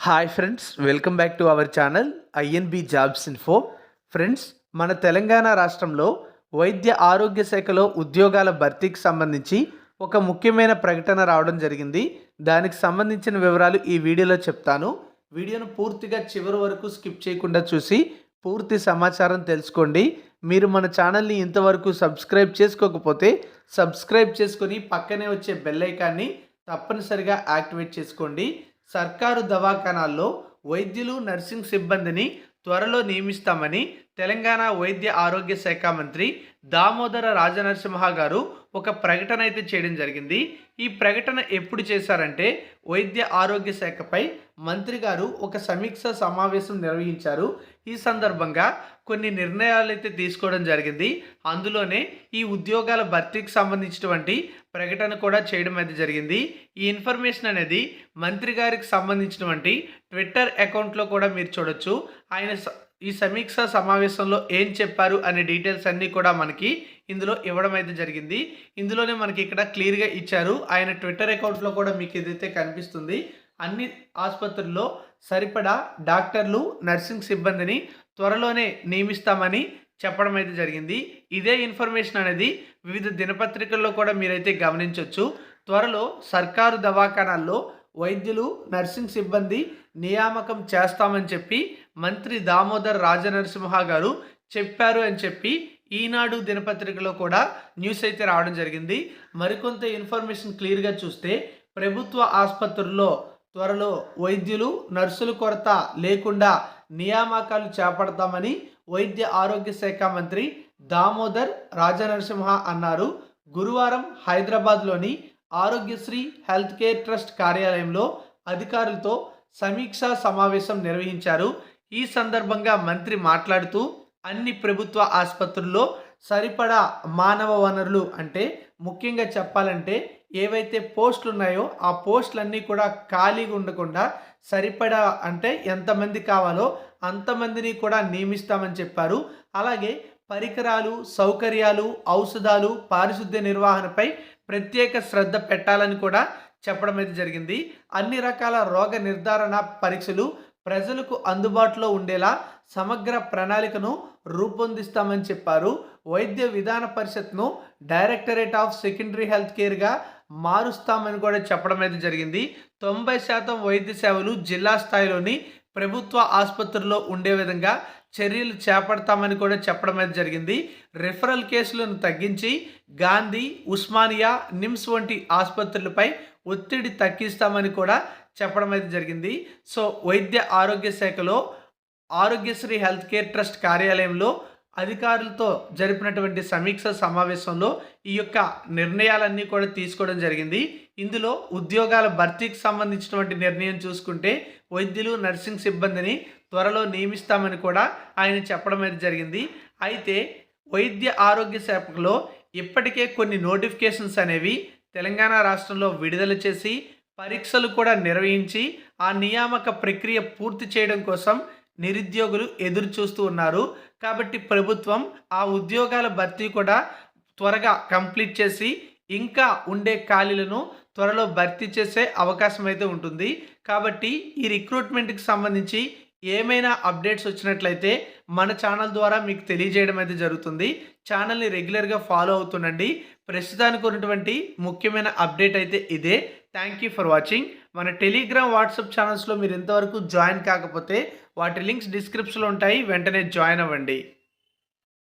Hi friends welcome back to our channel INB jobs info friends మన తెలంగాణ రాష్ట్రంలో వైద్య ఆరోగ్య శాఖలో ఉద్యోగాల భర్తీకి సంబంధించి ఒక ముఖ్యమైన ప్రకటన రావడం జరిగింది. దానికి సంబంధించిన వివరాలు ఈ వీడియోలో చెప్తాను. వీడియోను పూర్తిగా చివరి వరకు స్కిప్ చేయకుండా చూసి పూర్తి సమాచారం తెలుసుకోండి. మీరు మన ఛానల్ని ఇంతవరకు సబ్స్క్రైబ్ చేసుకోకపోతే సబ్స్క్రైబ్ చేసుకొని పక్కనే వచ్చే బెల్ ఐకాన్ని తప్పనిసరిగా యాక్టివేట్ చేసుకోండి. సర్కారు దవాఖానాల్లో వైద్యులు నర్సింగ్ సిబ్బందిని త్వరలో నియమిస్తామని తెలంగాణ వైద్య ఆరోగ్య శాఖ మంత్రి దామోదర రాజనరసింహ గారు ఒక ప్రకటన అయితే చేయడం జరిగింది. ఈ ప్రకటన ఎప్పుడు చేశారంటే వైద్య ఆరోగ్య శాఖపై మంత్రి గారు ఒక సమీక్ష సమావేశం నిర్వహించారు. ఈ సందర్భంగా కొన్ని నిర్ణయాలు అయితే తీసుకోవడం జరిగింది. అందులోనే ఈ ఉద్యోగాల భర్తీకి సంబంధించినటువంటి ప్రకటన కూడా చేయడం అయితే జరిగింది. ఈ ఇన్ఫర్మేషన్ అనేది మంత్రి గారికి సంబంధించినటువంటి ట్విట్టర్ అకౌంట్లో కూడా మీరు చూడొచ్చు. ఆయన స- ఈ సమీక్ష సమావేశంలో ఏం చెప్పారు అనే డీటెయిల్స్ అన్నీ కూడా మనకి ఇందులో ఇవ్వడం అయితే జరిగింది. ఇందులోనే మనకి ఇక్కడ క్లియర్గా ఇచ్చారు. ఆయన ట్విట్టర్ అకౌంట్లో కూడా మీకు ఏదైతే కనిపిస్తుంది అన్ని ఆసుపత్రుల్లో సరిపడా డాక్టర్లు నర్సింగ్ సిబ్బందిని త్వరలోనే నియమిస్తామని చెప్పడం అయితే జరిగింది. ఇదే ఇన్ఫర్మేషన్ అనేది వివిధ దినపత్రికల్లో కూడా మీరైతే గమనించవచ్చు త్వరలో సర్కారు దవాఖానాల్లో వైద్యులు నర్సింగ్ సిబ్బంది నియామకం చేస్తామని చెప్పి మంత్రి దామోదర్ రాజనరసింహ గారు చెప్పారు అని చెప్పి ఈనాడు దినపత్రికలో కూడా న్యూస్ అయితే రావడం జరిగింది. మరికొంత ఇన్ఫర్మేషన్ క్లియర్గా చూస్తే ప్రభుత్వ ఆసుపత్రుల్లో త్వరలో వైద్యులు నర్సుల కొరత లేకుండా నియామకాలు చేపడతామని వైద్య ఆరోగ్య శాఖ మంత్రి దామోదర్ రాజనరసింహ అన్నారు. గురువారం హైదరాబాద్లోని ఆరోగ్యశ్రీ హెల్త్ కేర్ ట్రస్ట్ కార్యాలయంలో అధికారులతో సమీక్షా సమావేశం నిర్వహించారు. ఈ సందర్భంగా మంత్రి మాట్లాడుతూ అన్ని ప్రభుత్వ ఆసుపత్రుల్లో సరిపడా మానవ వనరులు అంటే ముఖ్యంగా చెప్పాలంటే ఏవైతే పోస్టులు ఉన్నాయో ఆ పోస్టులన్నీ కూడా ఖాళీగా ఉండకుండా సరిపడా అంటే ఎంతమంది కావాలో అంతమందిని కూడా నియమిస్తామని చెప్పారు. అలాగే పరికరాలు సౌకర్యాలు ఔషధాలు పారిశుద్ధ్య నిర్వహణపై ప్రత్యేక శ్రద్ధ పెట్టాలని కూడా చెప్పడం అయితే జరిగింది. అన్ని రకాల రోగ నిర్ధారణ పరీక్షలు ప్రజలకు అందుబాటులో ఉండేలా సమగ్ర ప్రణాళికను రూపొందిస్తామని చెప్పారు. వైద్య విధాన పరిషత్ను డైరెక్టరేట్ ఆఫ్ సెకండరీ హెల్త్ కేర్గా మారుస్తామని కూడా చెప్పడం అయితే జరిగింది. తొంభై శాతం వైద్య సేవలు జిల్లా స్థాయిలోని ప్రభుత్వ ఆసుపత్రుల్లో ఉండే విధంగా చర్యలు చేపడతామని కూడా చెప్పడం అయితే జరిగింది. రిఫరల్ కేసులను తగ్గించి గాంధీ ఉస్మానియా నిమ్స్ వంటి ఆసుపత్రులపై ఒత్తిడి తగ్గిస్తామని కూడా చెప్పడం అయితే జరిగింది. సో వైద్య ఆరోగ్య శాఖలో ఆరోగ్యశ్రీ హెల్త్ కేర్ ట్రస్ట్ కార్యాలయంలో అధికారులతో జరిపినటువంటి సమీక్ష సమావేశంలో ఈ యొక్క నిర్ణయాలన్నీ కూడా తీసుకోవడం జరిగింది. ఇందులో ఉద్యోగాల భర్తీకి సంబంధించినటువంటి నిర్ణయం చూసుకుంటే వైద్యులు నర్సింగ్ సిబ్బందిని త్వరలో నియమిస్తామని కూడా ఆయన చెప్పడం అనేది జరిగింది. అయితే వైద్య ఆరోగ్య శాఖలో ఇప్పటికే కొన్ని నోటిఫికేషన్స్ అనేవి తెలంగాణ రాష్ట్రంలో విడుదల చేసి పరీక్షలు కూడా నిర్వహించి ఆ నియామక ప్రక్రియ పూర్తి చేయడం కోసం నిరుద్యోగులు ఎదురు చూస్తూ ఉన్నారు. కాబట్టి ప్రభుత్వం ఆ ఉద్యోగాల భర్తీ కూడా త్వరగా కంప్లీట్ చేసి ఇంకా ఉండే ఖాళీలను త్వరలో భర్తీ చేసే అవకాశం అయితే ఉంటుంది. కాబట్టి ఈ రిక్రూట్మెంట్కి సంబంధించి ఏమైనా అప్డేట్స్ వచ్చినట్లయితే మన ఛానల్ ద్వారా మీకు తెలియజేయడం అయితే జరుగుతుంది. ఛానల్ని రెగ్యులర్గా ఫాలో అవుతుండండి. ప్రస్తుతానికి ఉన్నటువంటి ముఖ్యమైన అప్డేట్ అయితే ఇదే. థ్యాంక్ యూ ఫర్ వాచింగ్ మన టెలిగ్రామ్ వాట్సాప్ ఛానల్స్లో మీరు ఇంతవరకు జాయిన్ కాకపోతే వాటి లింక్స్ డిస్క్రిప్షన్లో ఉంటాయి. వెంటనే జాయిన్ అవ్వండి.